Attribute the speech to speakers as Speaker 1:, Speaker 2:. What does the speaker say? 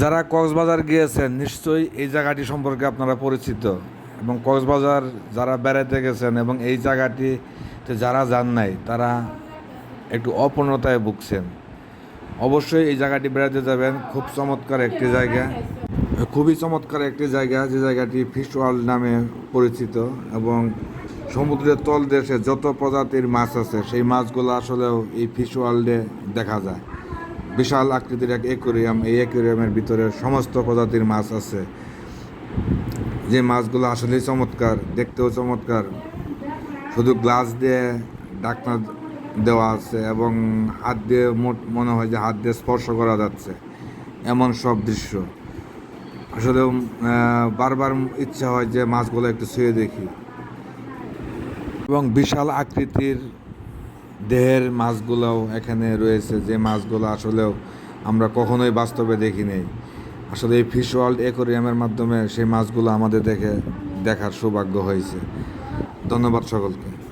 Speaker 1: যারা কক্সবাজার গিয়েছেন, নিশ্চয়ই এই জায়গাটি সম্পর্কে আপনারা পরিচিত। এবং কক্সবাজার যারা বেড়াতে গেছেন এবং এই জায়গাটিতে যারা যান নাই, তারা একটু অপূর্ণতায় ভুগছেন। অবশ্যই এই জায়গাটি বেড়াতে যাবেন। খুব চমৎকার একটি জায়গা। খুবই চমৎকার একটি জায়গা, যে জায়গাটি ফিশ ওয়ার্ল্ড নামে পরিচিত এবং সমুদ্রের তল দেশে যত প্রজাতির মাছ আছে, সেই মাছগুলো আসলেও এই ফিশ ওয়ার্ল্ডে দেখা যায়। বিশাল আকৃতির এক একুরিয়াম। এই একুরিয়ামের ভিতরে সমস্ত প্রজাতির মাছ আছে। যে মাছগুলো আসলেই চমৎকার, দেখতেও চমৎকার। শুধু গ্লাস দিয়ে ডাকনা দেওয়া আছে এবং হাত দিয়ে মোট মনে হয় যে হাত দিয়ে স্পর্শ করা যাচ্ছে এমন সব দৃশ্য। আসলে বারবার ইচ্ছা হয় যে মাছগুলো একটু ছুঁয়ে দেখি। এবং বিশাল আকৃতির দেহের মাছগুলোও এখানে রয়েছে, যে মাছগুলো আসলেও আমরা কখনোই বাস্তবে দেখি নেই। আসলে এই ফিশ ওয়ার্ল্ড অ্যাকোরিয়ামের মাধ্যমে সেই মাছগুলো আমাদের দেখে দেখার সৌভাগ্য হয়েছে। ধন্যবাদ সকলকে।